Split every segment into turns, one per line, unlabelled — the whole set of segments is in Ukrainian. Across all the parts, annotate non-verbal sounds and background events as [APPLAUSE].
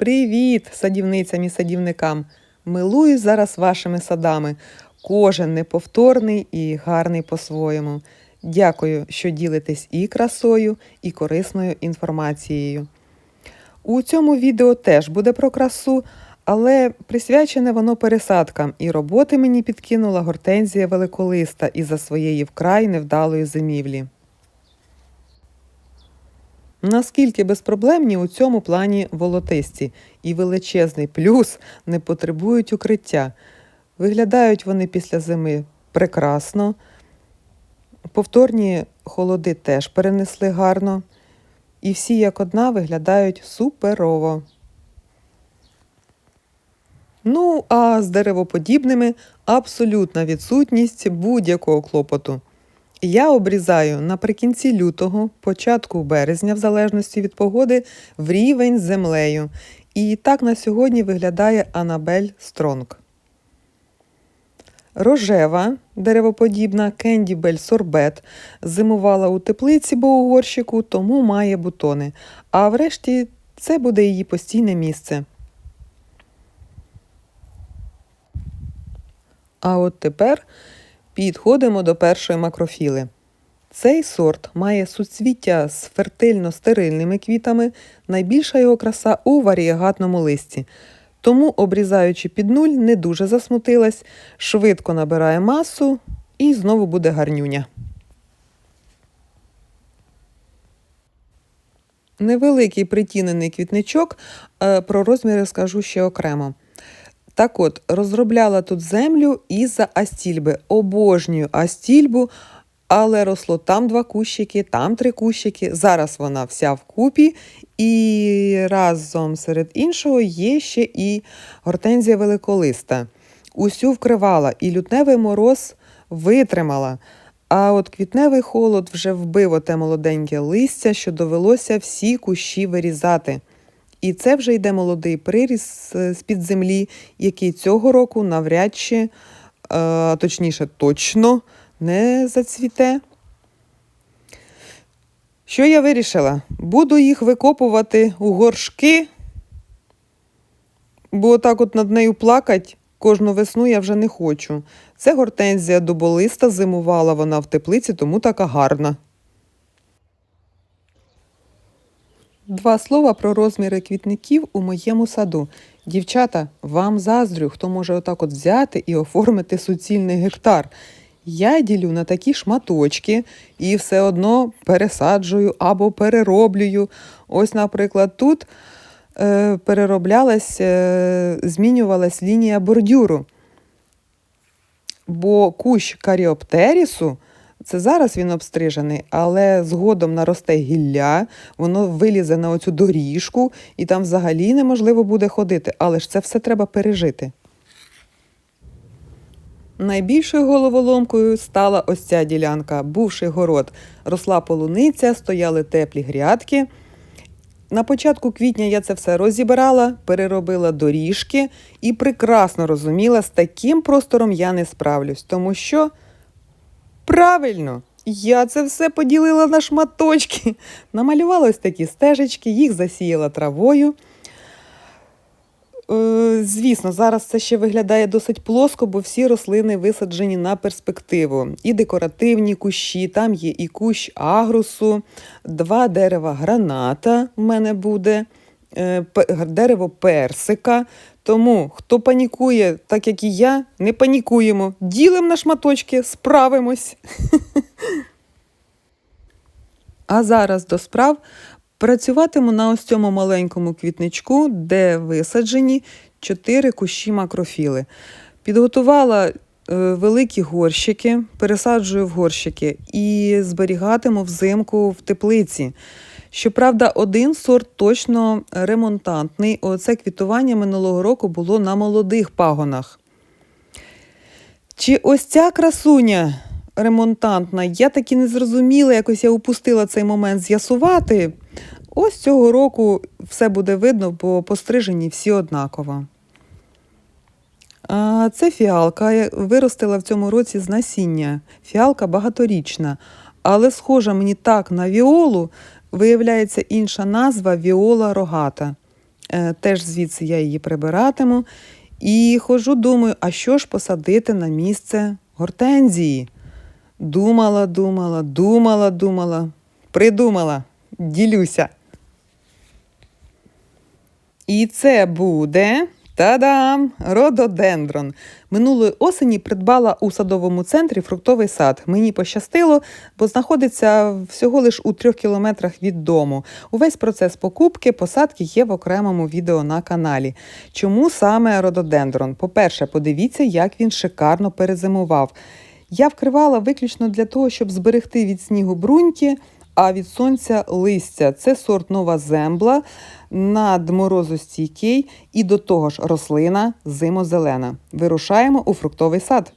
Привіт, садівницям і садівникам! Милуюсь зараз вашими садами. Кожен неповторний і гарний по-своєму. Дякую, що ділитесь і красою, і корисною інформацією. У цьому відео теж буде про красу, але присвячене воно пересадкам, і роботи мені підкинула гортензія великолиста із-за своєї вкрай невдалої зимівлі. Наскільки безпроблемні у цьому плані волотисті і величезний плюс не потребують укриття. Виглядають вони після зими прекрасно. Повторні холоди теж перенесли гарно. І всі як одна виглядають суперово. Ну, а з деревоподібними абсолютна відсутність будь-якого клопоту. Я обрізаю наприкінці лютого, початку березня, в залежності від погоди, в рівень з землею. І так на сьогодні виглядає Анабель Стронг. Рожева деревоподібна кендібель сорбет зимувала у теплиці, бо у горщику, тому має бутони. А врешті це буде її постійне місце. А от тепер підходимо до першої макрофіли. Цей сорт має суцвіття з фертильно-стерильними квітами, найбільша його краса у варієгатному листі. Тому, обрізаючи під нуль, не дуже засмутилась, швидко набирає масу і знову буде гарнюня. Невеликий притінений квітничок, е, про розміри скажу ще окремо. Так от, розробляла тут землю із-за астільби. Обожнюю астільбу, але росло там два кущики, там три кущики. Зараз вона вся вкупі. І разом серед іншого є ще і гортензія великолиста. Усю вкривала, і лютневий мороз витримала. А от квітневий холод вже вбив оте молоденьке листя, що довелося всі кущі вирізати. І це вже йде молодий приріс з-під землі, який цього року навряд чи, а, точніше, точно не зацвіте. Що я вирішила? Буду їх викопувати у горшки, бо так от над нею плакать кожну весну я вже не хочу. Це гортензія дуболиста, зимувала вона в теплиці, тому така гарна. Два слова про розміри квітників у моєму саду. Дівчата, вам заздрю, хто може отак от взяти і оформити суцільний гектар. Я ділю на такі шматочки і все одно пересаджую або перероблюю. Ось, наприклад, тут е, перероблялась, е, змінювалась лінія бордюру. Бо кущ каріоптерісу, це зараз він обстрижений, але згодом наросте гілля, воно вилізе на оцю доріжку, і там взагалі неможливо буде ходити. Але ж це все треба пережити. Найбільшою головоломкою стала ось ця ділянка, бувший город. Росла полуниця, стояли теплі грядки. На початку квітня я це все розібрала, переробила доріжки і прекрасно розуміла, з таким простором я не справлюсь, тому що правильно, я це все поділила на шматочки. Намалювала такі стежечки, їх засіяла травою. Е, Звісно, зараз це ще виглядає досить плоско, бо всі рослини висаджені на перспективу. І декоративні кущі, там є і кущ агрусу, два дерева граната в мене буде, дерево персика. Тому, хто панікує, так як і я, не панікуємо. Ділимо на шматочки, справимось. [LAUGHS] А зараз до справ працюватиму на ось цьому маленькому квітничку, де висаджені чотири кущі макрофіли. Підготувала е, великі горщики, пересаджую в горщики і зберігатиму взимку в теплиці. Щоправда, один сорт точно ремонтантний. Оце квітування минулого року було на молодих пагонах. Чи ось ця красуня ремонтантна, я таки не зрозуміла, якось я упустила цей момент з'ясувати. Ось цього року все буде видно, бо пострижені всі однаково. Це фіалка. Виростила в цьому році з насіння. Фіалка багаторічна, але схожа мені так на віолу, виявляється інша назва віола рогата. Е, Теж звідси я її прибиратиму. І хожу, думаю, а що ж посадити на місце гортензії? Думала, думала, думала, думала, придумала, ділюся. І це буде та-дам! Рододендрон. Минулої осені придбала у садовому центрі фруктовий сад. Мені пощастило, бо знаходиться всього лиш у трьох кілометрах від дому. Увесь процес покупки, посадки є в окремому відео на каналі. Чому саме рододендрон? По-перше, подивіться, як він шикарно перезимував. Я вкривала виключно для того, щоб зберегти від снігу бруньки, а від сонця листя. Це сорт нова зембла, надморозостійкий і до того ж рослина зимозелена. Вирушаємо у фруктовий сад.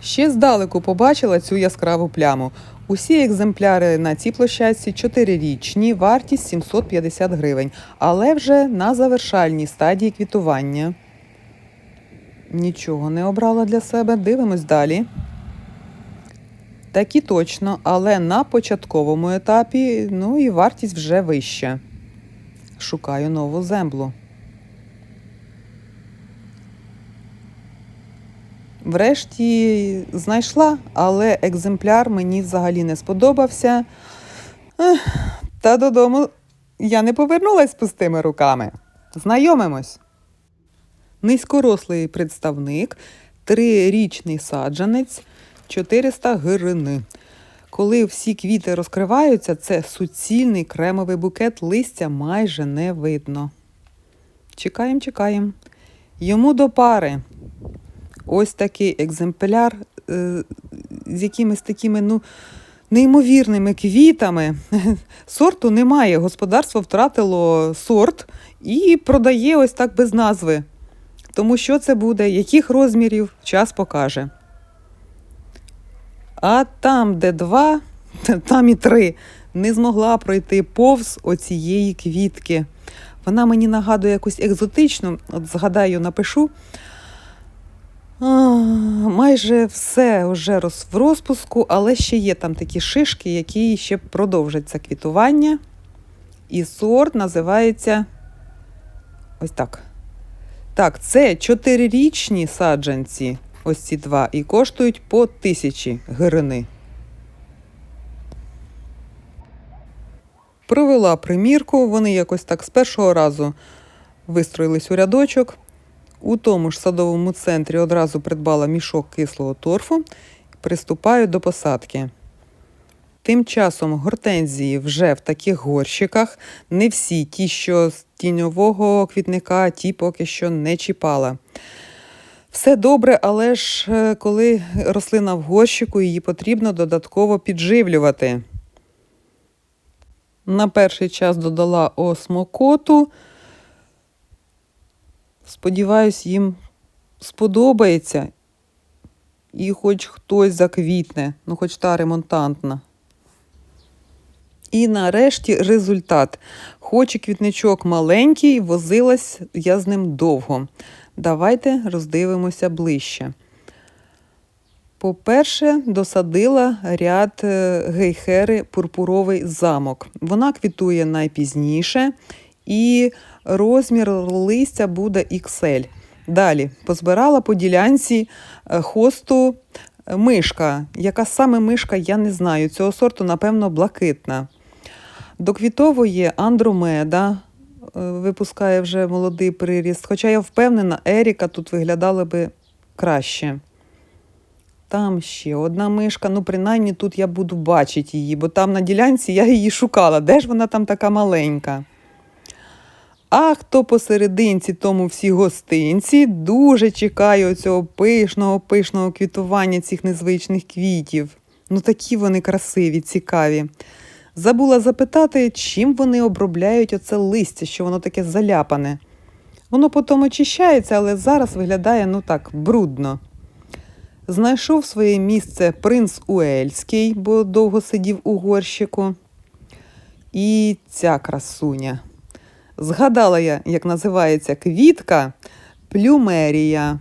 Ще здалеку побачила цю яскраву пляму. Усі екземпляри на цій площадці 4-річні, вартість 750 гривень, але вже на завершальній стадії квітування. Нічого не обрала для себе. Дивимось далі. Такі точно, але на початковому етапі, ну і вартість вже вища. Шукаю нову землю. Врешті знайшла, але екземпляр мені взагалі не сподобався. Та додому я не повернулась з пустими руками. Знайомимось. Низькорослий представник, трирічний саджанець, 400 гирини. Коли всі квіти розкриваються, це суцільний кремовий букет листя майже не видно. Чекаємо, чекаємо. Йому до пари. Ось такий екземпляр е, з якимись такими, ну, неймовірними квітами. [LAUGHS] Сорту немає. Господарство втратило сорт і продає ось так без назви. Тому що це буде, яких розмірів, час покаже. А там, де два, [LAUGHS] там і три, не змогла пройти повз оцієї квітки. Вона мені нагадує якусь екзотичну, от згадаю, напишу. А, майже все вже роз, в розпуску, але ще є там такі шишки, які ще продовжать це квітування. І сорт називається ось так. Так, це чотирирічні саджанці, ось ці два, і коштують по тисячі гирини. Провела примірку, вони якось так з першого разу вистроїлись у рядочок. У тому ж садовому центрі одразу придбала мішок кислого торфу, приступаю до посадки. Тим часом гортензії вже в таких горщиках. Не всі ті, що з тіньового квітника, ті поки що не чіпала. Все добре, але ж е, коли рослина в горщику, її потрібно додатково підживлювати. На перший час додала осмокоту. Сподіваюсь, їм сподобається. І хоч хтось заквітне, ну хоч та ремонтантна. І нарешті результат. Хоч і квітничок маленький, возилась я з ним довго. Давайте роздивимося ближче. По-перше, досадила ряд е, гейхери пурпуровий замок. Вона квітує найпізніше і розмір листя буде XL. Далі позбирала по ділянці е, хосту е, мишка. Яка саме мишка, я не знаю. Цього сорту, напевно, блакитна. До квітової Андромеда випускає вже молодий приріст. Хоча я впевнена, Еріка тут виглядала би краще. Там ще одна мишка, ну, принаймні тут я буду бачити її, бо там на ділянці я її шукала. Де ж вона там така маленька? А хто посерединці, тому всі гостинці дуже чекаю цього пишного, пишного квітування цих незвичних квітів. Ну такі вони красиві, цікаві. Забула запитати, чим вони обробляють оце листя, що воно таке заляпане. Воно потім очищається, але зараз виглядає ну так, брудно. Знайшов своє місце принц Уельський, бо довго сидів у горщику. І ця красуня. Згадала я, як називається квітка плюмерія.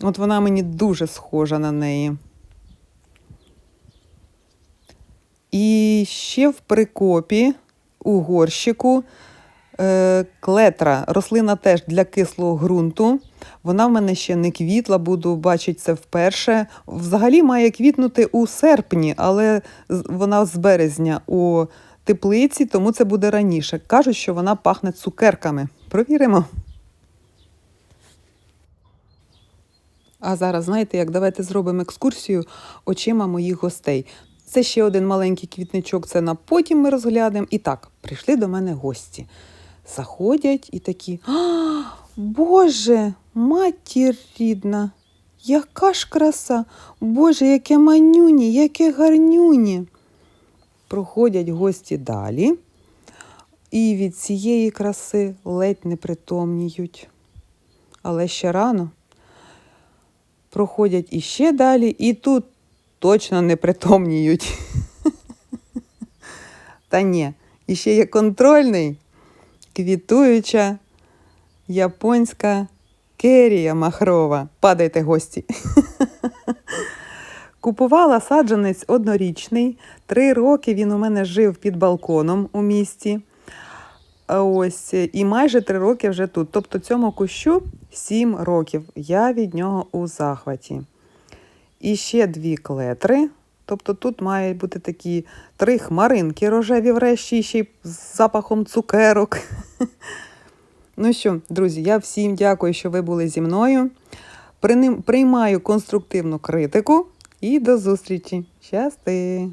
От вона мені дуже схожа на неї. І ще в прикопі у горщику Е, клетра, рослина теж для кислого ґрунту. Вона в мене ще не квітла, буду бачити це вперше. Взагалі має квітнути у серпні, але вона з березня у теплиці, тому це буде раніше. Кажуть, що вона пахне цукерками. Провіримо. А зараз, знаєте, як давайте зробимо екскурсію очима моїх гостей. Це ще один маленький квітничок, це на потім ми розглянемо. І так, прийшли до мене гості. Заходять і такі: А, Боже, матір рідна, яка ж краса! Боже, яке манюні, яке гарнюні. Проходять гості далі, і від цієї краси ледь не притомніють. Але ще рано проходять іще далі, і тут точно не притомніють. [LAUGHS] Та ні, іще є контрольний, квітуюча японська керія махрова. Падайте гості. [LAUGHS] Купувала саджанець однорічний. Три роки він у мене жив під балконом у місті. Ось і майже три роки вже тут. Тобто цьому кущу сім років. Я від нього у захваті. І ще дві клетри. Тобто тут мають бути такі три хмаринки рожеві врешті, ще й з запахом цукерок. [LAUGHS] Ну що, друзі, я всім дякую, що ви були зі мною. Приймаю конструктивну критику і до зустрічі. Щасти!